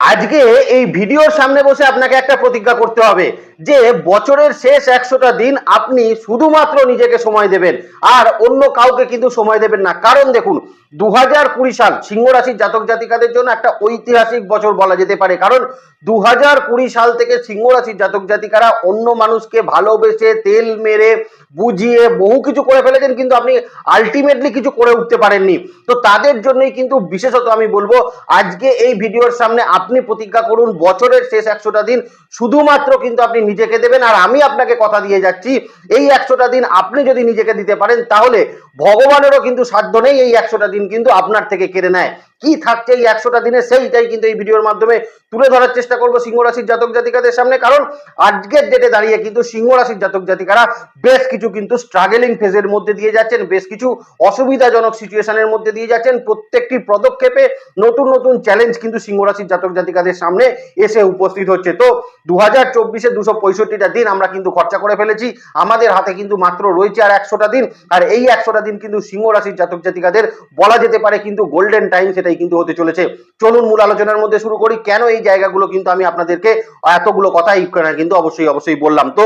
আজকে এই ভিডিওর সামনে বসে আপনাকে একটা প্রতিজ্ঞা করতে হবে যে বছরের শেষ একশোটা দিন আপনি শুধুমাত্র নিজেকে সময় দেবেন, আর অন্য কাউকে কিন্তু সময় দেবেন না। কারণ দেখুন দু হাজার কুড়ি সাল সিংহ রাশির জাতক জাতিকাদের জন্য একটা ঐতিহাসিক বছর বলা যেতে পারে। কারণ দু কুড়ি সাল থেকে সিংহ রাশির জাতক জাতিকারা অন্য মানুষকে ভালোবেসে, তেল মেরে, বুঝিয়ে বহু কিছু করে ফেলেছেন, কিন্তু আপনি আলটিমেটলি কিছু করে উঠতে পারেননি। তো তাদের জন্যই কিন্তু বিশেষত আমি বলব, আজকে এই ভিডিওর সামনে আপনি প্রতিজ্ঞা করুন, বছরের শেষ একশোটা দিন শুধুমাত্র কিন্তু আপনি নিজেকে দেবেন। আর আমি আপনাকে কথা দিয়ে যাচ্ছি, এই একশোটা দিন আপনি যদি নিজেকে দিতে পারেন, তাহলে ভগবানেরও কিন্তু সাধ্য নেই এই একশোটা দিন কিন্তু আপনার থেকে কেড়ে নেয়। কি থাকছে এই একশোটা দিনে, সেইটাই কিন্তু এই ভিডিওর মাধ্যমে তুলে ধরার চেষ্টা করব সিংহ রাশির জাতক জাতিকাদের সামনে। কারণ আজকের ডেটে দাঁড়িয়ে কিন্তু সিংহ রাশির জাতক জাতিকারা বেশ কিছু কিন্তু স্ট্রাগলিং ফেজের মধ্যে দিয়ে যাচ্ছেন, বেশ কিছু অসুবিধাজনক সিচুয়েশনের মধ্যে দিয়ে যাচ্ছেন। প্রত্যেকটি পদক্ষেপে নতুন নতুন চ্যালেঞ্জ কিন্তু সিংহ রাশির জাতক জাতিকাদের সামনে এসে উপস্থিত হচ্ছে। তো দু হাজার চব্বিশে দুশো পঁয়ষট্টিটা দিন আমরা কিন্তু খরচা করে ফেলেছি। আমাদের হাতে কিন্তু মাত্র রয়েছে আর একশোটা দিন। আর এই একশোটা দিন কিন্তু সিংহ রাশির জাতক জাতিকাদের বলা যেতে পারে কিন্তু গোল্ডেন টাইম সেটাই কিন্তু হতে চলেছে। চলুন মূল আলোচনার মধ্যে শুরু করি। কেন এই জায়গাগুলো কিন্তু আমি আপনাদেরকে এতগুলো কথাই কিন্তু অবশ্যই অবশ্যই বললাম। তো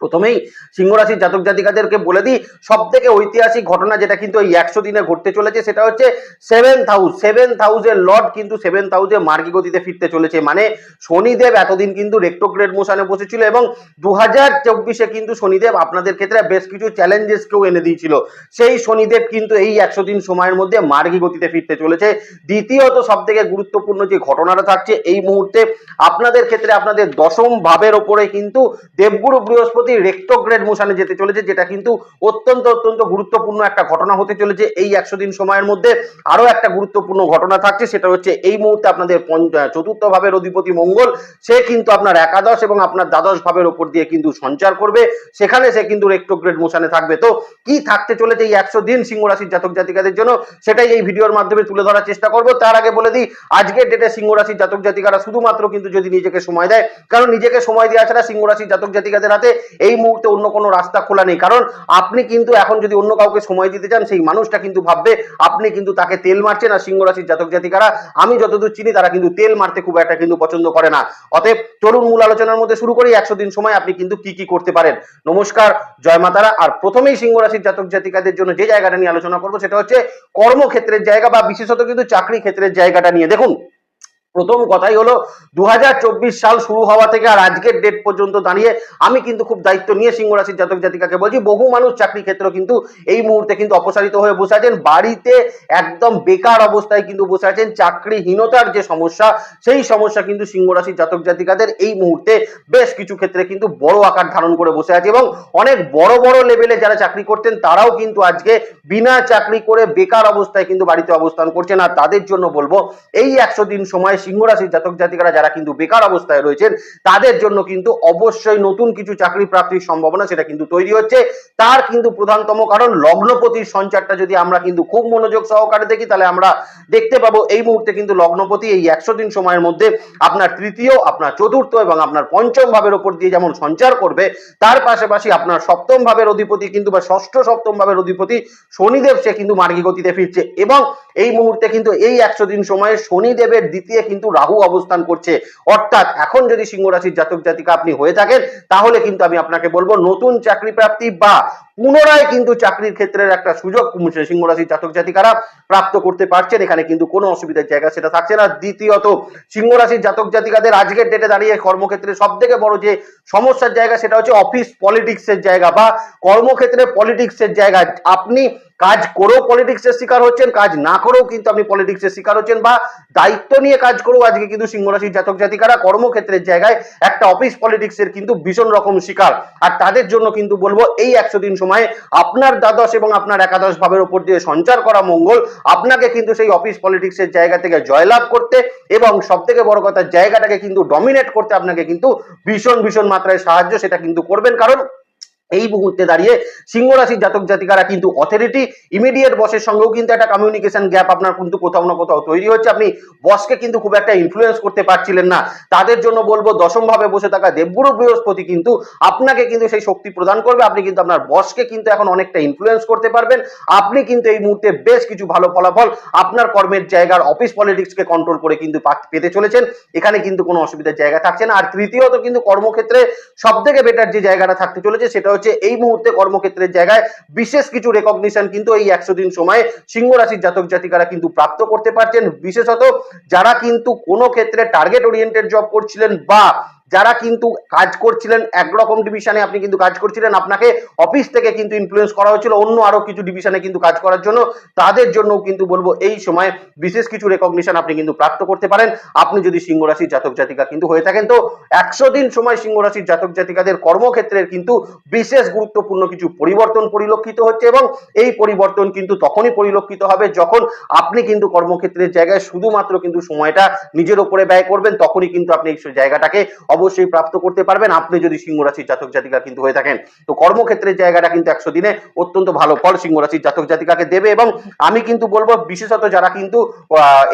প্রথমেই সিংহ রাশির জাতক জাতিকাদেরকে বলে দিই সব থেকে ঐতিহাসিক ঘটনা যেটা কিন্তু এই একশো দিনে ঘটতে চলেছে সেটা হচ্ছে সেভেন হাউস সেভেন হাউসের লর্ড কিন্তু সেভেন হাউসে মার্গী গতিতে ফিরতে চলেছে। মানে শনিদেব এতদিন কিন্তু রেক্টোগ্রেড মোশনে বসেছিল এবং দু হাজার চব্বিশে কিন্তু শনিদেব আপনাদের ক্ষেত্রে বেশ কিছু চ্যালেঞ্জেসকেও এনে দিয়েছিল। সেই শনিদেব কিন্তু এই একশো দিন সময়ের মধ্যে মার্গী গতিতে ফিরতে চলেছে। দ্বিতীয়ত সব থেকে গুরুত্বপূর্ণ যে ঘটনাটা থাকছে এই মুহূর্তে আপনাদের ক্ষেত্রে আপনাদের দশম ভাবের ওপরে কিন্তু দেবগুরু বৃহস্পতি রেক্টোগ্রেড মোশনে যেতে চলেছে, যেটা কিন্তু অত্যন্ত অত্যন্ত গুরুত্বপূর্ণ একটা ঘটনা হতে চলেছে। এই একশো দিন সময়ের মধ্যে আরও একটা গুরুত্বপূর্ণ ঘটনা থাকছে, সেটা হচ্ছে এই মুহূর্তে আপনাদের চতুর্থ ভাবের অধিপতি মঙ্গল, সে কিন্তু আপনার একাদশ এবং আপনার দ্বাদশ ভাবের ওপর দিয়ে কিন্তু সঞ্চার করবে। সেখানে সে কিন্তু রেক্টোগ্রেড মোশনে থাকবে। তো কি থাকতে চলেছে এই একশো দিন সিংহ রাশির জাতক জাতিকাদের জন্য, সেটাই এই ভিডিওর মাধ্যমে তুলে ধরার চেষ্টা করব। তার আগে বলে দিই, আজকের ডেটে সিংহ রাশির জাতক জাতিকারা শুধুমাত্র কিন্তু যদি নিজেকে সময় দেয়, কারণ নিজেকে সময় দেওয়া ছাড়া সিংহ রাশির জাতক জাতিকাদের হাতে এই মুহূর্তে অন্য কোনো রাস্তা খোলা নেই। কারণ আপনি কিন্তু এখন যদি অন্য কাউকে সময় দিতে চান, সেই মানুষটা কিন্তু ভাববে, আপনি কিন্তু তাকে তেল মারছেন আর সিংহ রাশির জাতক জাতিকারা, আমি যতদূর চিনি তারা কিন্তু তেল মারতে খুব একটা কিন্তু পছন্দ করে না। অতএব চলুন মূল আলোচনার মধ্যে শুরু করি। একশো দিন সময় আপনি কিন্তু কি কি করতে পারেন। নমস্কার, জয় মাতারা। আর প্রথমেই সিংহ রাশির জাতক জাতিকাদের জন্য যে জায়গাটা নিয়ে আলোচনা করব, সেটা হচ্ছে কর্মক্ষেত্রের জায়গা বা বিশেষত কিন্তু চাকরি ক্ষেত্রের জায়গাটা নিয়ে। দেখুন প্রথম কথাই হলো দু হাজার চব্বিশ সাল শুরু হওয়া থেকে আর আজকের ডেট পর্যন্ত দাঁড়িয়ে আমি কিন্তু খুব দায়িত্ব নিয়ে সিংহ রাশির জাতক জাতিকাকে বলছি, বহু মানুষ চাকরি ক্ষেত্র কিন্তু এই মুহূর্তে কিন্তু অপসারিত হয়ে বসে আছেন। বাড়িতে একদম বেকার অবস্থায় কিন্তু বসে আছেন। চাকরিহীনতার যে সমস্যা, সেই সমস্যা কিন্তু সিংহ রাশির জাতক জাতিকাদের এই মুহূর্তে বেশ কিছু ক্ষেত্রে কিন্তু বড় আকার ধারণ করে বসে আছে এবং অনেক বড় বড় লেভেলে যারা চাকরি করতেন তারাও কিন্তু আজকে বিনা চাকরি করে বেকার অবস্থায় কিন্তু বাড়িতে অবস্থান করছেন। আর তাদের জন্য বলব, এই একশো দিন সময় সিংহ রাশির জাতক জাতিকারা যারা কিন্তু বেকার অবস্থায় রয়েছেন, তাদের জন্য কিন্তু অবশ্যই নতুন কিছু চাকরি প্রাপ্তির সম্ভাবনা সেটা কিন্তু তৈরি হচ্ছে। তার কিন্তু প্রধানতম কারণ লগ্নপতির সঞ্চারটা যদি আমরা কিন্তু খুব মনোযোগ সহকারে দেখি, তাহলে আমরা দেখতে পাবো এই মুহূর্তে কিন্তু লগ্নপতি এই একশো দিন সময়ের মধ্যে আপনার তৃতীয়, আপনার চতুর্থ এবং আপনার পঞ্চম ভাবের ওপর দিয়ে যেমন সঞ্চার করবে, তার পাশাপাশি আপনার সপ্তম ভাবের অধিপতি কিন্তু বা ষষ্ঠ, সপ্তম ভাবের অধিপতি শনিদেব সে কিন্তু মার্গী গতিতে ফিরছে এবং এই মুহূর্তে কিন্তু এই একশো দিন সময়ে শনিদেবের দ্বিতীয় কিন্তু রাহু অবস্থান করছে। অর্থাৎ এখন যদি সিংহ রাশির জাতক জাতিকা আপনি হয়ে থাকেন, তাহলে কিন্তু আমি আপনাকে বলব, নতুন চাকরি প্রাপ্তি বা পুনরায় কিন্তু চাকরির ক্ষেত্রের একটা সুযোগ সিংহ রাশির জাতক জাতিকারা প্রাপ্ত করতে পারছেন। এখানে কিন্তু কোনো অসুবিধার জায়গা সেটা থাকছে না। দ্বিতীয়ত সিংহ রাশির জাতক জাতিকাদের আজকের ডেটে দাঁড়িয়ে কর্মক্ষেত্রে সব থেকে বড় যে সমস্যার জায়গা সেটা হচ্ছে অফিস পলিটিক্সের জায়গা বা কর্মক্ষেত্রে পলিটিক্সের জায়গা। আপনি কাজ করেও পলিটিক্সের শিকার হচ্ছেন, কাজ না করেও কিন্তু আপনি পলিটিক্সের শিকার হচ্ছেন বা দায়িত্ব নিয়ে কাজ করেও আজকে কিন্তু সিংহ রাশির জাতক জাতিকারা কর্মক্ষেত্রের জায়গায় একটা অফিস পলিটিক্সের কিন্তু ভীষণ রকম শিকার। আর তাদের জন্য কিন্তু বলব, এই একশো দিন সময়ে আপনার দ্বাদশ এবং আপনার একাদশ ভাবের উপর দিয়ে সঞ্চার করা মঙ্গল। আপনাকে কিন্তু সেই অফিস পলিটিক্সের জায়গা থেকে জয়লাভ করতে এবং সব থেকে বড় কথা, জায়গাটাকে কিন্তু ডমিনেট করতে আপনাকে কিন্তু ভীষণ ভীষণ মাত্রায় সাহায্য সেটা কিন্তু করবেন। কারণ এই মুহূর্তে দাঁড়িয়ে সিংহ রাশির জাতক জাতিকারা কিন্তু অথরিটি ইমিডিয়েট বসের সঙ্গেও কিন্তু একটা কমিউনিকেশন গ্যাপ আপনার কিন্তু কোথাও না কোথাও তৈরি হচ্ছে। আপনি বসকে কিন্তু খুব একটা ইনফ্লুয়েন্স করতে পারছিলেন না। তাদের জন্য বলব দশম ভাবে বসে থাকা দেবগুরু বৃহস্পতি কিন্তু আপনাকে কিন্তু সেই শক্তি প্রদান করবে। আপনি কিন্তু আপনার বসকে কিন্তু এখন অনেকটা ইনফ্লুয়েন্স করতে পারবেন। আপনি কিন্তু এই মুহূর্তে বেশ কিছু ভালো ফলাফল আপনার কর্মের জায়গার অফিস পলিটিক্সকে কন্ট্রোল করে কিন্তু পেতে চলেছেন। এখানে কিন্তু কোনো অসুবিধার জায়গা থাকছে না। আর তৃতীয়ত কিন্তু কর্মক্ষেত্রে সব থেকে বেটার যে জায়গাটা থাকতে চলেছে সেটা হচ্ছে এই মুহূর্তে কর্মক্ষেত্রের জায়গায় বিশেষ কিছু রেকগনিশন কিন্তু এই একশো দিন সময়ে সিংহ রাশির জাতক জাতিকারা কিন্তু প্রাপ্ত করতে পারছেন। বিশেষত যারা কিন্তু কোনো ক্ষেত্রে টার্গেট ওরিয়েন্টেড জব করছিলেন বা যারা কিন্তু কাজ করছিলেন, একরকম ডিভিশনে আপনি কিন্তু কাজ করছিলেন, আপনাকে অফিস থেকে কিন্তু ইনফ্লুয়েন্স করা হয়েছিল অন্য আরও কিছু ডিভিশনে কিন্তু কাজ করার জন্য। তাদের জন্য কিন্তু বলব, এই সময় বিশেষ কিছু রেকগনিশন আপনি কিন্তু প্রাপ্ত করতে পারেন। আপনি যদি সিংহ রাশির জাতক জাতিকা কিন্তু হয়ে থাকেন, তো একশো দিন সময় সিংহ রাশির জাতক জাতিকাদের কর্মক্ষেত্রের কিন্তু বিশেষ গুরুত্বপূর্ণ কিছু পরিবর্তন পরিলক্ষিত হচ্ছে এবং এই পরিবর্তন কিন্তু তখনই পরিলক্ষিত হবে যখন আপনি কিন্তু কর্মক্ষেত্রের জায়গায় শুধুমাত্র কিন্তু সময়টা নিজের উপরে ব্যয় করবেন, তখনই কিন্তু আপনি এই জায়গাটাকে অবশ্যই প্রাপ্ত করতে পারবেন। আপনি যদি সিংহ রাশির জাতক জাতিকা কিন্তু হয়ে থাকেন, তো কর্মক্ষেত্রের জায়গাটা কিন্তু একশো দিনে অত্যন্ত ভালো ফল সিংহ রাশির জাতক জাতিকাকে দেবে এবং আমি কিন্তু বলব, বিশেষত যারা কিন্তু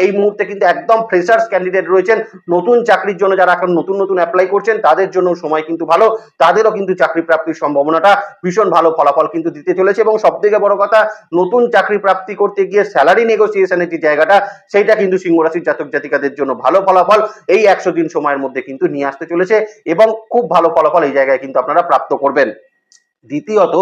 এই মুহূর্তে কিন্তু একদম ফ্রেশার্স ক্যান্ডিডেট রয়েছেন, নতুন চাকরির জন্য যারা এখন নতুন নতুন অ্যাপ্লাই করছেন, তাদের জন্য সময় কিন্তু ভালো, তাদেরও কিন্তু চাকরি প্রাপ্তির সম্ভাবনাটা ভীষণ ভালো ফলাফল কিন্তু দিতে চলেছে এবং সব থেকে বড় কথা, নতুন চাকরি প্রাপ্তি করতে গিয়ে স্যালারি নেগোসিয়েশনের যে জায়গাটা, সেইটা কিন্তু সিংহ রাশির জাতক জাতিকাদের জন্য ভালো ফলাফল, এই একশো দিন সময়ের মধ্যে কিন্তু নিয়ে আসতে চলেছে এবং খুব ভালো ফলাফল এই জায়গায় কিন্তু আপনারা প্রাপ্ত করবেন। দ্বিতীয়ত,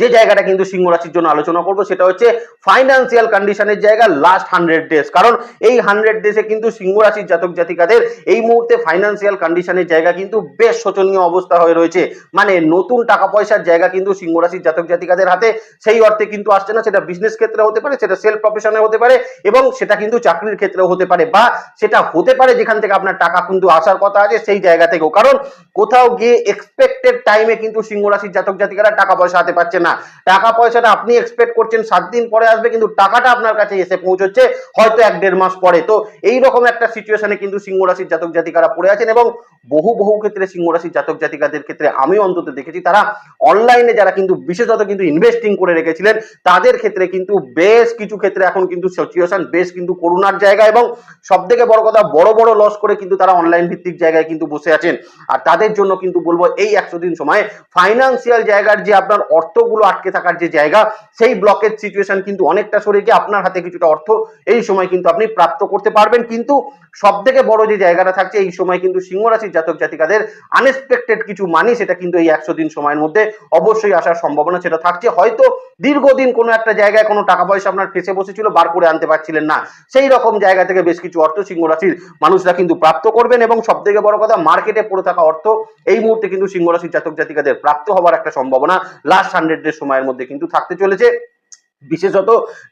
যে জায়গাটা কিন্তু সিংহ রাশির জন্য আলোচনা করব, সেটা হচ্ছে ফাইন্যান্সিয়াল কন্ডিশনের জায়গা লাস্ট হান্ড্রেড ডেজ কারণ এই হান্ড্রেড ডেজে কিন্তু সিংহ রাশির জাতক জাতিকাদের এই মুহূর্তে ফাইন্যান্সিয়াল কন্ডিশনের জায়গা কিন্তু বেশ শোচনীয় অবস্থা হয়ে রয়েছে। মানে নতুন টাকা পয়সার জায়গা কিন্তু সিংহ রাশির জাতক জাতিকাদের হাতে সেই অর্থে কিন্তু আসছে না। সেটা বিজনেস ক্ষেত্রে হতে পারে, সেটা সেলফ প্রফেশনে হতে পারে এবং সেটা কিন্তু চাকরির ক্ষেত্রেও হতে পারে বা সেটা হতে পারে যেখান থেকে আপনার টাকা কিন্তু আসার কথা আছে সেই জায়গা থেকেও। কারণ কোথাও গিয়ে এক্সপেক্টেড টাইমে কিন্তু সিংহ রাশির জাতক জাতিকারা টাকা পয়সা হাতে পাচ্ছে না। টাকা পয়সাটা আপনি এক্সপেক্ট করছেন, সাত দিন পরে আসবে, কিন্তু টাকাটা আপনার কাছে এসে পৌঁছচ্ছে, হয়তো এক দেড় মাস পরে। তো এই রকম একটা সিচুয়েশনে কিন্তু সিংহ রাশির জাতক জাতিকারা পড়ে আছেন এবং বহু বহু ক্ষেত্রে সিংহ রাশির জাতক জাতিকাদের ক্ষেত্রে আমি অন্তত দেখেছি, তারা অনলাইনে যারা কিন্তু বিশেষত কিন্তু ইনভেস্টিং করে রেখেছিলেন, তাদের ক্ষেত্রে কিন্তু বেশ কিছু ক্ষেত্রে এখন কিন্তু সিচুয়েশন বেশ কিন্তু করুণার জায়গা এবং সব থেকে বড় কথা, বড় বড় লস করে কিন্তু তারা অনলাইন ভিত্তিক জায়গায় কিন্তু বসে আছেন। আর তাদের জন্য কিন্তু বলব, এই একশো দিন সময় ফাইন্যান্সিয়াল জায়গার যে আপনার অর্থগুলো আটকে থাকার যে জায়গা, সেই ব্লকের সিচুয়েশন কিন্তু অনেকটা সরে গিয়ে আপনার হাতে কিছুটা অর্থ এই সময় কিন্তু আপনি প্রাপ্ত করতে পারবেন। কিন্তু সব থেকে বড় যে জায়গাটা থাকছে, এই সময় কিন্তু সিংহ রাশির জাতক জাতিকাদের আনএক্সপেক্টেড কিছু মানি সেটা কিন্তু এই একশো দিন সময়ের মধ্যে অবশ্যই আসার সম্ভাবনা সেটা থাকছে। হয়তো দীর্ঘদিন কোনো একটা জায়গায় কোনো টাকা পয়সা আপনার ফেসে বসেছিল, বার করে আনতে পারছিলেন না। সেই রকম জায়গা থেকে বেশ কিছু অর্থ সিংহ রাশির মানুষরা কিন্তু প্রাপ্ত করবেন এবং সব থেকে বড় কথা মার্কেটে পড়ে থাকা অর্থ এই মুহূর্তে কিন্তু সিংহ রাশির জাতক জাতিকাদের প্রাপ্ত হওয়ার একটা সম্ভাবনা লাস্ট হান্ড্রেড ডে সময়ের মধ্যে কিন্তু থাকতে চলেছে। বিশেষত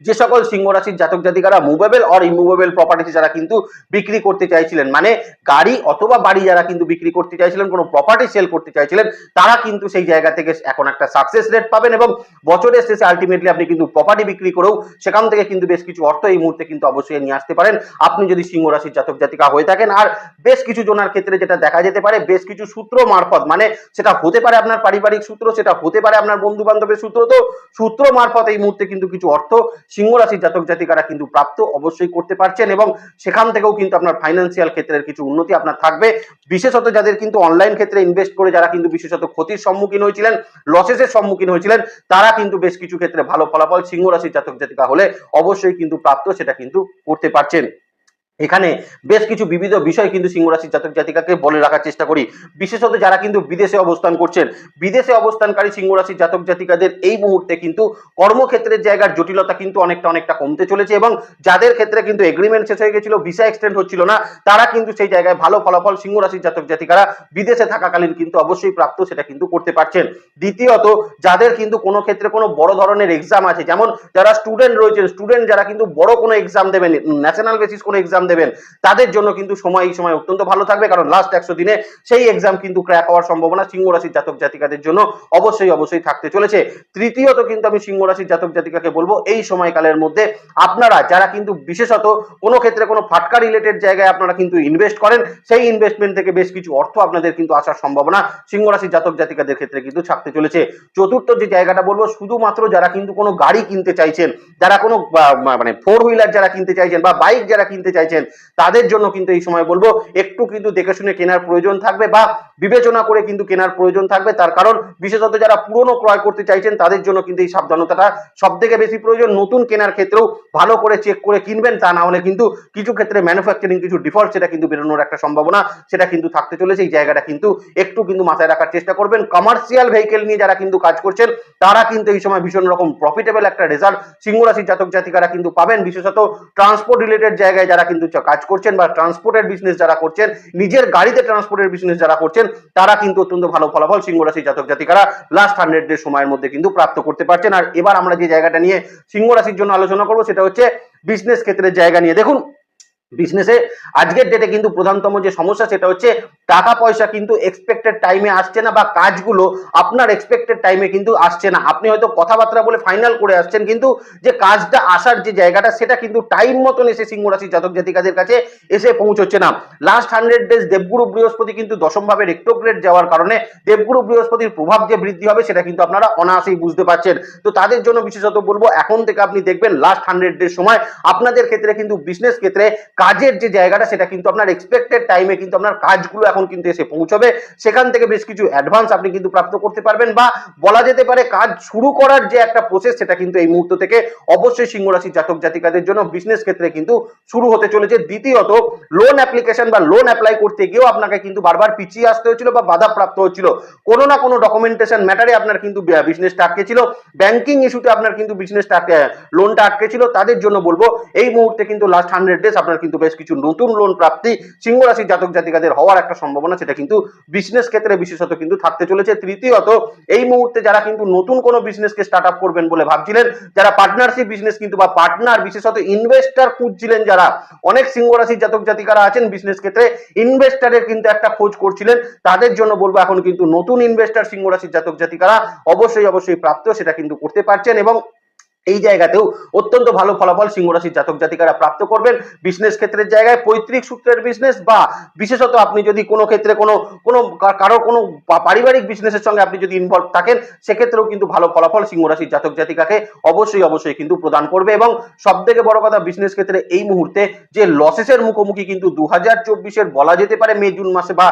যে সকল সিংহ রাশির জাতক জাতিকারা মুভেবল অর ইমুভেবল প্রপার্টি যারা কিন্তু বিক্রি করতে চাইছিলেন মানে গাড়ি অথবা বাড়ি যারা কিন্তু বিক্রি করতে চাইছিলেন, কোনো প্রপার্টি সেল করতে চাইছিলেন, তারা কিন্তু সেই জায়গা থেকে এখন একটা সাকসেস রেট পাবেন এবং বছরের শেষে আলটিমেটলি আপনি কিন্তু প্রপার্টি বিক্রি করেও সেখান থেকে কিন্তু বেশ কিছু অর্থ এই মুহূর্তে কিন্তু অবশ্যই নিয়ে আসতে পারেন। আপনি যদি সিংহ রাশির জাতক জাতিকা হয়ে থাকেন, আর বেশ কিছু জনের ক্ষেত্রে যেটা দেখা যেতে পারে, বেশ কিছু সূত্র মারফত মানে সেটা হতে পারে আপনার পারিবারিক সূত্র, সেটা হতে পারে আপনার বন্ধু বান্ধবের সূত্র, তো সূত্র মারফত এই মুহূর্তে কিন্তু কিছু অর্থ সিংহ রাশির জাতক জাতিকারা কিন্তু প্রাপ্ত অবশ্যই করতে পারছেন এবং সেখান থেকেও কিন্তু আপনার ফাইন্যান্সিয়াল ক্ষেত্রের কিছু উন্নতি আপনার থাকবে। বিশেষত যাদের কিন্তু অনলাইন ক্ষেত্রে ইনভেস্ট করে যারা কিন্তু বিশেষত ক্ষতির সম্মুখীন হয়েছিলেন লসেসের সম্মুখীন হয়েছিলেন, তারা কিন্তু বেশ কিছু ক্ষেত্রে ভালো ফলাফল সিংহ রাশির জাতক জাতিকা হলে অবশ্যই কিন্তু প্রাপ্ত সেটা কিন্তু করতে পারছেন। এখানে বেশ কিছু বিবিধ বিষয় কিন্তু সিংহ রাশির জাতক জাতিকাকে বলে রাখার চেষ্টা করি। বিশেষত যারা কিন্তু বিদেশে অবস্থান করছেন, বিদেশে অবস্থানকারী সিংহ রাশির জাতক জাতিকাদের এই মুহূর্তে কিন্তু কর্মক্ষেত্রের জায়গার জটিলতা কিন্তু অনেকটা অনেকটা কমতে চলেছে এবং যাদের ক্ষেত্রে কিন্তু এগ্রিমেন্ট শেষ হয়ে গেছিল ভিসা এক্সটেন্ড হচ্ছিল না, তারা কিন্তু সেই জায়গায় ভালো ফলাফল সিংহ রাশির জাতক জাতিকারা বিদেশে থাকাকালীন কিন্তু অবশ্যই প্রাপ্ত সেটা কিন্তু করতে পারছেন। দ্বিতীয়ত, যাদের কিন্তু কোনো ক্ষেত্রে কোনো বড় ধরনের এক্সাম আছে, যেমন যারা স্টুডেন্ট রয়েছেন স্টুডেন্ট যারা কিন্তু বড় কোনো এক্সাম দেবেন ন্যাশনাল বেসিস কোনো এক্সাম দেবেন। তাদের জন্য কিন্তু সময়, এই সময় অত্যন্ত ভালো থাকবে, কারণ লাস্ট একশো দিনে সেই এক্সাম কিন্তু ক্র্যাক হওয়ার সম্ভাবনা সিংহ জাতক জাতিকাদের জন্য অবশ্যই অবশ্যই থাকতে চলেছে। তৃতীয়ত কিন্তু আমি সিংহ জাতক জাতিকাকে বলব, এই সময়কালের মধ্যে আপনারা যারা কিন্তু বিশেষত কোনো ক্ষেত্রে কোনো ফাটকা রিলেটেড জায়গায় আপনারা কিন্তু ইনভেস্ট করেন, সেই ইনভেস্টমেন্ট থেকে বেশ কিছু অর্থ আপনাদের কিন্তু আসার সম্ভাবনা সিংহ রাশির জাতক জাতিকাদের ক্ষেত্রে কিন্তু থাকতে চলেছে। চতুর্থ যে জায়গাটা বলব, শুধুমাত্র যারা কিন্তু কোনো গাড়ি কিনতে চাইছেন, যারা কোনো মানে ফোর হুইলার যারা কিনতে চাইছেন বা বাইক যারা কিনতে চাইছেন তাদের জন্য কিন্তু এই সময় বলব, একটু কিন্তু দেখে শুনে কেনার প্রয়োজন থাকবে বা বিবেচনা করে কিন্তু কেনার প্রয়োজন থাকবে। তার কারণ বিশেষত যারা পুরনো ক্রয় করতে চাইছেন, তাদের জন্য কিন্তু এই সাবধানতাটা সব থেকে বেশি প্রয়োজন। নতুন কেনার ক্ষেত্রেও ভালো করে চেক করে কিনবেন, তা না হলে কিন্তু কিছু ক্ষেত্রে ম্যানুফ্যাকচারিং কিছু ডিফল্ট সেটা কিন্তু বেরোনোর একটা সম্ভাবনা, সেটা কিন্তু থাকতে চলেছে। এই জায়গাটা কিন্তু একটু কিন্তু মাথায় রাখার চেষ্টা করবেন। কমার্শিয়াল ভেহিকেল নিয়ে যারা কিন্তু কাজ করছেন, তারা কিন্তু এই সময় ভীষণ রকম প্রফিটেবল একটা রেজাল্ট সিংহ রাশির জাতক জাতিকারা কিন্তু পাবেন। বিশেষত ট্রান্সপোর্ট রিলেটেড জায়গায় যারা কিন্তু কাজ করছেন বা ট্রান্সপোর্টের বিজনেস যারা করছেন, নিজের গাড়িতে ট্রান্সপোর্টের বিজনেস যারা করছেন, তারা কিন্তু অত্যন্ত ভালো ফলাফল সিংহ রাশির জাতক জাতিকারা লাস্ট হান্ড্রেড ডে সময়ের মধ্যে কিন্তু প্রাপ্ত করতে পারছেন। আর এবার আমরা যে জায়গাটা নিয়ে সিংহ রাশির জন্য আলোচনা করব, সেটা হচ্ছে বিজনেস ক্ষেত্রের জায়গা নিয়ে। দেখুন বিজনেসে আজকের ডেটে কিন্তু প্রধানতম যে সমস্যা, সেটা হচ্ছে টাকা পয়সা কিন্তু এক্সপেক্টেড টাইমে আসছে না বা কাজগুলো আপনার এক্সপেক্টেড টাইমে কিন্তু আসছে না। আপনি হয়তো কথাবার্তা বলে ফাইনাল করে আসছেন, কিন্তু যে কাজটা আসার যে জায়গাটা, সেটা কিন্তু টাইম মতন এসে সিংহ রাশির জাতক জাতিকাদের কাছে এসে পৌঁছচ্ছে না। লাস্ট হান্ড্রেড ডেজ দেবগুরু বৃহস্পতি কিন্তু দশমভাবে রেক্টোগ্রেড যাওয়ার কারণে দেবগুরু বৃহস্পতির প্রভাব যে বৃদ্ধি হবে, সেটা কিন্তু আপনারা অনায়াসেই বুঝতে পারছেন। তো তাদের জন্য বিশেষত বলব, এখন থেকে আপনি দেখবেন লাস্ট হান্ড্রেড ডের সময়। আপনাদের ক্ষেত্রে কিন্তু বিজনেস ক্ষেত্রে কাজের যে জায়গাটা, সেটা কিন্তু আপনার এক্সপেক্টেড টাইমে কিন্তু আপনার কাজগুলো এখন কিন্তু এসে পৌঁছবে। সেখান থেকে বেশ কিছু অ্যাডভান্স আপনি কিন্তু প্রাপ্ত করতে পারবেন বা বলা যেতে পারে কাজ শুরু করার যে একটা প্রসেস সেটা কিন্তু এই মুহূর্ত থেকে অবশ্যই সিংহ রাশির জাতক জাতিকাদের জন্য বিজনেস ক্ষেত্রে কিন্তু শুরু হতে চলেছে। দ্বিতীয়ত লোন অ্যাপ্লিকেশন বা লোন অ্যাপ্লাই করতে গিয়েও আপনাকে কিন্তু বারবার পিছিয়ে আসতে হয়েছিল বা বাধা প্রাপ্ত হচ্ছিল। কোনো না কোনো ডকুমেন্টেশন ম্যাটারে আপনার কিন্তু বিজনেসটা আটকে ছিল। ব্যাংকিং ইস্যুতে আপনার কিন্তু বিজনেসটা লোনটা আটকে ছিল। তাদের জন্য বলব, এই মুহূর্তে কিন্তু লাস্ট হান্ড্রেড ডেজ আপনার কিন্তু বেশ কিছু নতুন লোন প্রাপ্তি সিংহ রাশির জাতক জাতিকাদের হওয়ার একটা সম্ভাবনা, সেটা কিন্তু বিজনেস ক্ষেত্রে বিশেষত কিন্তু থাকতে চলেছে। তৃতীয়ত, এই মুহূর্তে যারা কিন্তু নতুন কোনো বিজনেসকে স্টার্ট আপ করবেন বলে ভাবছিলেন, যারা পার্টনারশিপ বিজনেস কিন্তু বা পার্টনার বিশেষত ইনভেস্টার খুঁজছিলেন যারা, অনেক সিংহ রাশির জাতক জাতিকারা আছেন বিজনেস ক্ষেত্রে ইনভেস্টারের কিন্তু একটা খোঁজ করছিলেন। তাদের জন্য বলব এখন কিন্তু নতুন ইনভেস্টার সিংহ রাশির জাতক জাতিকারা অবশ্যই অবশ্যই প্রাপ্ত, সেটা কিন্তু করতে পারছেন এবং এই জায়গাতেও অত্যন্ত ভালো ফলাফল সিংহ রাশির জাতক জাতিকারা প্রাপ্ত করবেন। বিজনেস ক্ষেত্রের জায়গায় পৈতৃক সূত্রের বিজনেস বা বিশেষত আপনি যদি কোনো ক্ষেত্রে কোনো কোনো কারও কোনো পারিবারিক বিজনেসের সঙ্গে আপনি যদি ইনভলভ থাকেন, সেক্ষেত্রেও কিন্তু ভালো ফলাফল সিংহ রাশির জাতক জাতিকাকে অবশ্যই অবশ্যই কিন্তু প্রদান করবে এবং সব থেকে বড় কথা বিজনেস ক্ষেত্রে এই মুহূর্তে যে লসেসের মুখোমুখি কিন্তু দু হাজার চব্বিশের বলা যেতে পারে মে, জুন মাসে বা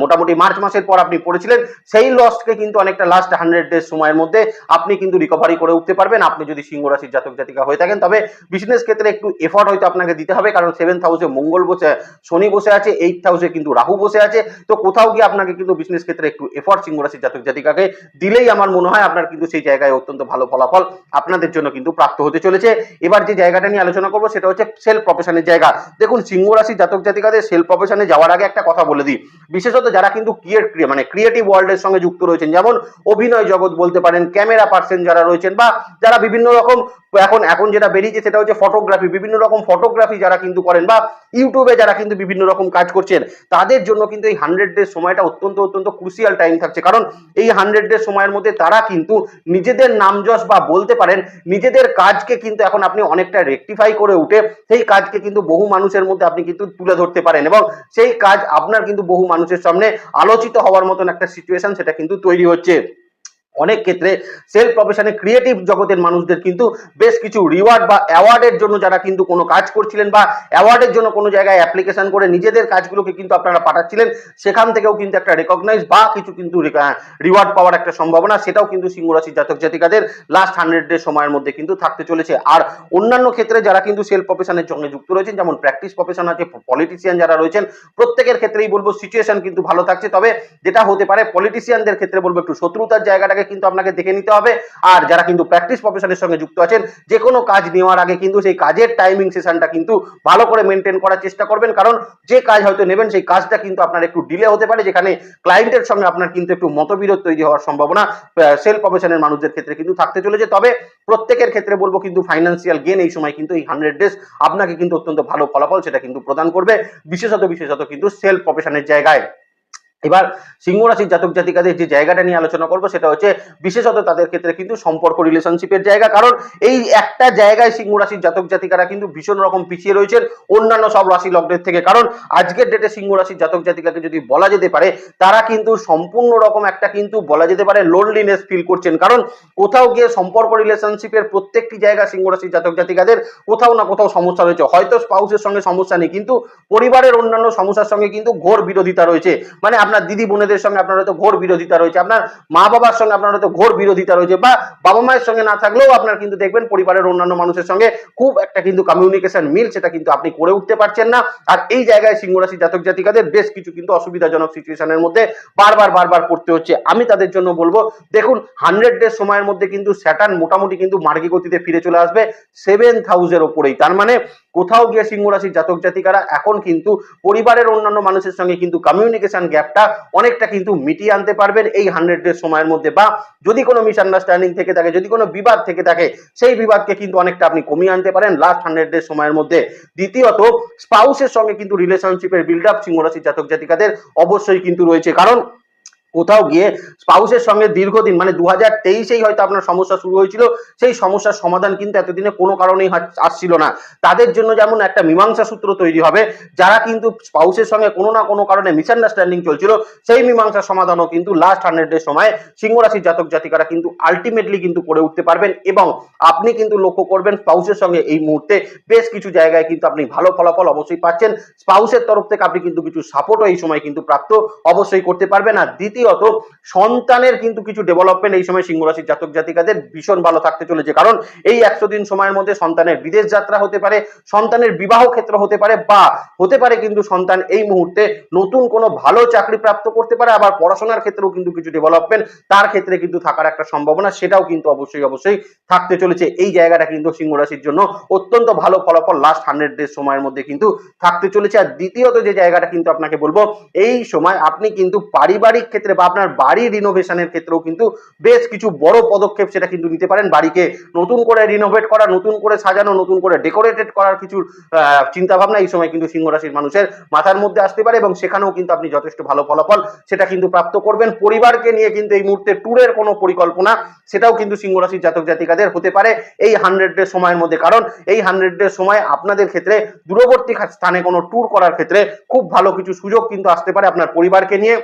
মোটামুটি মার্চ মাসের পর আপনি পড়েছিলেন, সেই লসকে কিন্তু অনেকটা লাস্ট হান্ড্রেড ডেজ সময়ের মধ্যে আপনি কিন্তু রিকভারি করে উঠতে পারবেন। আপনি যদি সিংহ রাশির জাতক জাতিকা হয়ে থাকেন, তবে বিজনেস ক্ষেত্রে একটু এফর্ট হয়তো আপনাকে দিতে হবে, কারণ সেভেন্থ হাউসে মঙ্গল বসে, শনি বসে আছে এইথ হাউসে কিন্তু রাহু বসে আছে। তো কোথাও গিয়ে আপনাকে কিন্তু বিজনেস ক্ষেত্রে একটু এফর্ট সিংহ রাশির জাতক জাতিকাকে দিলেই আমার মনে হয় আপনার কিন্তু সেই জায়গায় অত্যন্ত ভালো ফলাফল আপনাদের জন্য কিন্তু প্রাপ্ত হতে চলেছে। এবার যে জায়গাটা নিয়ে আলোচনা করব, সেটা হচ্ছে সেলফ প্রফেশনের জায়গা। দেখুন, সিংহ রাশির জাতক জাতিকাদের সেলফ প্রফেশনে যাওয়ার আগে একটা কথা বলে দিই। বিশেষত যারা কিন্তু ক্রিয়েট মানে ক্রিয়েটিভ ওয়ার্ল্ডের সঙ্গে যুক্ত রয়েছেন, যেমন অভিনয় জগৎ বলতে পারেন ক্যামেরা পার্সন যারা রয়েছেন, বা যারা বিভিন্ন রকম, এখন এখন যেটা বেরিয়েছে সেটা হচ্ছে ফটোগ্রাফি বিভিন্ন রকম ফটোগ্রাফি যারা কিন্তু করেন বা ইউটিউবে যারা কিন্তু বিভিন্ন রকম কাজ করছেন, তাদের জন্য কিন্তু এই হান্ড্রেড ডেজ সময়টা অত্যন্ত অত্যন্ত ক্রুশিয়াল টাইম থাকছে। কারণ এই হান্ড্রেড ডেজ সময়ের মধ্যে তারা কিন্তু নিজেদের নামযশ বা বলতে পারেন, নিজেদের কাজকে কিন্তু এখন আপনি অনেকটা রেকটিফাই করে উঠে সেই কাজকে কিন্তু বহু মানুষের মধ্যে আপনি কিন্তু তুলে ধরতে পারেন এবং সেই কাজ আপনার কিন্তু বহু মানুষের সামনে আলোচিত হওয়ার মতন একটা সিচুয়েশন সেটা কিন্তু তৈরি হচ্ছে। অনেক ক্ষেত্রে সেলফ প্রফেশনে ক্রিয়েটিভ জগতের মানুষদের কিন্তু বেশ কিছু রিওয়ার্ড বা অ্যাওয়ার্ডের জন্য যারা কিন্তু কোনো কাজ করছিলেন বা অ্যাওয়ার্ডের জন্য কোনো জায়গায় অ্যাপ্লিকেশন করে নিজেদের কাজগুলোকে কিন্তু আপনারা পাঠাচ্ছিলেন, সেখান থেকেও কিন্তু একটা রেকগনাইজ বা কিছু কিন্তু রিওয়ার্ড পাওয়ার একটা সম্ভাবনা, সেটাও কিন্তু সিংহ রাশির জাতক জাতিকাদের লাস্ট হান্ড্রেড ডে সময়ের মধ্যে কিন্তু থাকতে চলেছে। আর অন্যান্য ক্ষেত্রে যারা কিন্তু সেলফ প্রফেশনের সঙ্গে যুক্ত রয়েছেন, যেমন প্র্যাকটিস প্রফেশন আছে পলিটিশিয়ান যারা রয়েছেন, প্রত্যেকের ক্ষেত্রেই বলব সিচুয়েশন কিন্তু ভালো থাকছে। তবে যেটা হতে পারে পলিটিশিয়ানদের ক্ষেত্রে বলব একটু শত্রুতার জায়গাটাকে কিন্তু আপনাকে দেখে নিতে হবে। আর যারা কিন্তু প্র্যাকটিস প্রফেশনের সঙ্গে যুক্ত আছেন, যে কোনো কাজ নেওয়ার আগে কিন্তু সেই কাজের টাইমিং সেশনটা কিন্তু ভালো করে মেনটেন করার চেষ্টা করবেন। কারণ যে কাজ হয়তো নেবেন, সেই কাজটা কিন্তু আপনার একটু ডিলে হতে পারে, যেখানে ক্লায়েন্টের সঙ্গে আপনার কিন্তু একটু মতবিরোধ তৈরি হওয়ার সম্ভাবনা সেল প্রফেশনের মানুষদের ক্ষেত্রে কিন্তু থাকতে চলেছে। তবে প্রত্যেকের ক্ষেত্রে বলব কিন্তু ফাইন্যান্সিয়াল গেন এই সময় কিন্তু এই হান্ড্রেড ডেজ আপনাকে কিন্তু অত্যন্ত ভালো ফলাফল সেটা কিন্তু প্রদান করবে। বিশেষত বিশেষত কিন্তু সেল প্রফেশনের জায়গায়। এবার সিংহ রাশির জাতক জাতিকাদের যে জায়গাটা নিয়ে আলোচনা করব সেটা হচ্ছে বিশেষত তাদের ক্ষেত্রে কিন্তু সম্পর্ক রিলেশনশিপের জায়গা। কারণ এই একটা জায়গায় সিংহ রাশির জাতক জাতিকারা কিন্তু ভীষণ রকম পিছিয়ে রয়েছেন অন্যান্য সব রাশি লগ্নের থেকে। কারণ আজকের ডেটে সিংহ রাশির জাতক জাতিকাকে যদি বলা যেতে পারে, তারা কিন্তু সম্পূর্ণ রকম একটা কিন্তু বলা যেতে পারে লোনলিনেস ফিল করছেন। কারণ কোথাও গিয়ে সম্পর্ক রিলেশনশিপের প্রত্যেকটি জায়গা সিংহ রাশির জাতক জাতিকাদের কোথাও না কোথাও সমস্যা রয়েছে। হয়তো স্পাউসের সঙ্গে সমস্যা নেই, কিন্তু পরিবারের অন্যান্য সমস্যার সঙ্গে কিন্তু ঘোর বিরোধিতা রয়েছে। মানে আপনার দিদি বোনেদের সঙ্গে আপনার হয়তো ঘোর বিরোধিতা রয়েছে, আপনার মা বাবার সঙ্গে আপনার হয়তো ঘোর বিরোধিতা রয়েছে, বা বাবা মায়ের সঙ্গে না থাকলেও আপনার কিন্তু দেখবেন পরিবারের অন্যান্য মানুষের সঙ্গে খুব একটা কিন্তু কমিউনিকেশন মিল, সেটা কিন্তু আপনি করে উঠতে পারছেন না। আর এই জায়গায় সিংহ রাশি জাতক জাতিকাদের বেশ কিছু কিন্তু অসুবিধাজনক সিচুয়েশনের মধ্যে বারবার বারবার পড়তে হচ্ছে। আমি তাদের জন্য বলব, দেখুন হান্ড্রেড ডেজ সময়ের মধ্যে কিন্তু স্যাটার্ন মোটামুটি কিন্তু মার্গী গতিতে ফিরে চলে আসবে সেভেন থাউজেন্ড ওপরেই। তার মানে কোথাও গিয়ে সিংহ রাশির জাতক জাতিকারা, এখন কিন্তু পরিবারের অন্যান্য মানুষের সঙ্গে কিন্তু কমিউনিকেশন গ্যাপটা অনেকটা কিন্তু মিটিয়ে আনতে পারবেন এই হান্ড্রেড ডেজ সময়ের মধ্যে বা যদি কোনো মিসআন্ডারস্ট্যান্ডিং থেকে থাকে, যদি কোনো বিবাদ থেকে থাকে, সেই বিবাদকে কিন্তু অনেকটা আপনি কমিয়ে আনতে পারেন লাস্ট হান্ড্রেড ডেজ সময়ের মধ্যে। দ্বিতীয়ত স্পাউসের সঙ্গে কিন্তু রিলেশনশিপের বিল্ড আপ সিংহ রাশির জাতক জাতিকাদের অবশ্যই কিন্তু রয়েছে। কারণ কোথাও গিয়ে স্পাউসের সঙ্গে দীর্ঘদিন মানে দু হাজার তেইশেই হয়তো আপনার সমস্যা শুরু হয়েছিল, সেই সমস্যার সমাধান কিন্তু এতদিনে কোনো কারণেই আসছিল না। তাদের জন্য যেমন একটা মীমাংসা সূত্র তৈরি হবে, যারা কিন্তু স্পাউসের সঙ্গে কোনো না কোনো কারণে মিসআন্ডারস্ট্যান্ডিং চলছিল, সেই মীমাংসা সমাধানও কিন্তু লাস্ট হান্ড্রেডের সময় সিংহ রাশির জাতক জাতিকারা কিন্তু আলটিমেটলি কিন্তু করে উঠতে পারবেন এবং আপনি কিন্তু লক্ষ্য করবেন স্পাউসের সঙ্গে এই মুহূর্তে বেশ কিছু জায়গায় কিন্তু আপনি ভালো ফলাফল অবশ্যই পাচ্ছেন। স্পাউসের তরফ থেকে আপনি কিন্তু কিছু সাপোর্টও এই সময় কিন্তু প্রাপ্ত অবশ্যই করতে পারবেন। আর দ্বিতীয়ত সন্তানের কিন্তু কিছু ডেভেলপমেন্ট এই সময় সিংহ রাশির জাতক জাতিকাদের ভীষণ ভালো থাকতে চলেছে। কারণ এই একশো দিন সময়ের মধ্যে সন্তানের বিদেশ যাত্রা হতে পারে, সন্তানের বিবাহ ক্ষেত্র হতে পারে বা হতে পারে কিন্তু সন্তান এই মুহূর্তে নতুন কোনো ভালো চাকরি প্রাপ্ত করতে পারে, আবার পড়াশোনার ক্ষেত্রেও কিন্তু কিছু ডেভেলপমেন্ট তার ক্ষেত্রে কিন্তু থাকার একটা সম্ভাবনা সেটাও কিন্তু অবশ্যই অবশ্যই থাকতে চলেছে। এই জায়গাটা কিন্তু সিংহ রাশির জন্য অত্যন্ত ভালো ফলাফল লাস্ট হান্ড্রেড ডেজ সময়ের মধ্যে কিন্তু থাকতে চলেছে। আর দ্বিতীয়ত যে জায়গাটা কিন্তু আপনাকে বলব, এই সময় আপনি কিন্তু পারিবারিক ক্ষেত্রে বা আপনার বাড়ি রিনোভেশনের ক্ষেত্রেও কিন্তু বেশ কিছু বড় পদক্ষেপ সেটা কিন্তু নিতে পারেন। বাড়িকে নতুন করে রিনোভেট করা, নতুন করে সাজানো, নতুন করে ডেকোরেটেড করার কিছু চিন্তা ভাবনা এই সময় কিন্তু সিংহ রাশির মানুষের মাথার মধ্যে আসতে পারে এবং সেখানেও কিন্তু আপনি যথেষ্ট ভালো ফলাফল সেটা কিন্তু প্রাপ্ত করবেন। পরিবারকে নিয়ে কিন্তু এই মুহূর্তে ট্যুরের কোনো পরিকল্পনা সেটাও কিন্তু সিংহ রাশির জাতক জাতিকাদের হতে পারে এই হান্ড্রেড ডে সময়ের মধ্যে। কারণ এই হান্ড্রেড ডে সময় আপনাদের ক্ষেত্রে দূরবর্তী স্থানে কোনো ট্যুর করার ক্ষেত্রে খুব ভালো কিছু সুযোগ কিন্তু আসতে পারে আপনার পরিবারকে নিয়ে।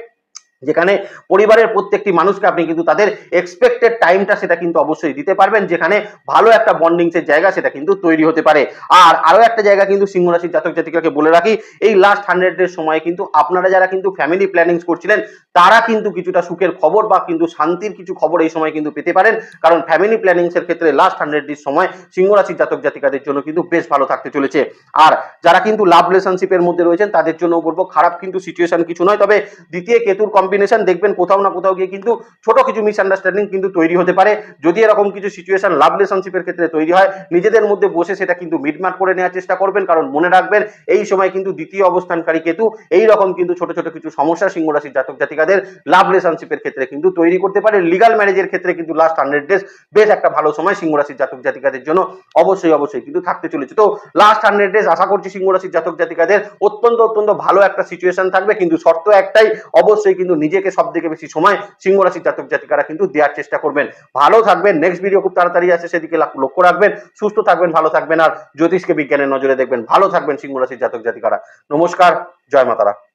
যেখানে পরিবারের প্রত্যেকটি মানুষকে আপনি কিন্তু তাদের এক্সপেক্টেড টাইমটা সেটা কিন্তু অবশ্যই দিতে পারবেন, যেখানে ভালো একটা বন্ডিংস এর জায়গা সেটা কিন্তু তৈরি হতে পারে। আর আরও একটা জায়গা কিন্তু সিংহ রাশির জাতক জাতিকাকে বলে রাখি, এই লাস্ট হান্ড্রেড এর সময় কিন্তু আপনারা যারা কিন্তু ফ্যামিলি প্ল্যানিং করছিলেন, তারা কিন্তু কিছুটা সুখের খবর বা কিন্তু শান্তির কিছু খবর এই সময় কিন্তু পেতে পারেন। কারণ ফ্যামিলি প্ল্যানিংস এর ক্ষেত্রে লাস্ট হান্ড্রেড ডির সময় সিংহ রাশির জাতক জাতিকাদের জন্য কিন্তু বেশ ভালো থাকতে চলেছে। আর যারা কিন্তু লাভ রিলেশনশিপের মধ্যে রয়েছেন, তাদের জন্য বলব, খারাপ কিন্তু সিচুয়েশন কিছু নয়। তবে দ্বিতীয় কেতুর কম্বিনেশন দেখবেন কোথাও না কোথাও গিয়ে কিন্তু ছোট কিছু মিসআন্ডারস্ট্যান্ডিং কিন্তু তৈরি হতে পারে। যদি এরকম কিছু সিচুয়েশন লাভ রিলেশনশিপের ক্ষেত্রে তৈরি হয়, নিজেদের মধ্যে বসে সেটা কিন্তু মিটমাট করে নেওয়ার চেষ্টা করবেন। কারণ মনে রাখবেন, এই সময় কিন্তু দ্বিতীয় অবস্থানকারী কেতু, এই রকম কিন্তু ছোট ছোট কিছু সমস্যা সিংহ রাশির জাতক জাতিকাদের লাভ রিলেশনশিপের ক্ষেত্রে কিন্তু তৈরি করতে পারে। লিগাল ম্যারেজের ক্ষেত্রে কিন্তু লাস্ট হান্ড্রেড ডেজ বেশ একটা ভালো সময় সিংহ রাশির জাতক জাতিকাদের জন্য অবশ্যই অবশ্যই কিন্তু থাকতে চলেছে। তো লাস্ট হান্ড্রেড ডেজ আশা করছি সিংহ রাশির জাতক জাতিকাদের অত্যন্ত অত্যন্ত ভালো একটা সিচুয়েশন থাকবে। কিন্তু শর্ত একটাই, অবশ্যই কিন্তু নিজেকে সব থেকে বেশি সময় সিংহ রাশির জাতক জাতিকারা কিন্তু দেওয়ার চেষ্টা করবেন। ভালো থাকবেন নেক্সট ভিডিও খুব তাড়াতাড়ি আছে সেদিকে লাক- লক্ষ্য রাখবেন, সুস্থ থাকবেন, ভালো থাকবেন, আর জ্যোতিষকে বিজ্ঞানের নজরে দেখবেন। ভালো থাকবেন সিংহ রাশির জাতক জাতিকারা। নমস্কার, জয় মাতারা।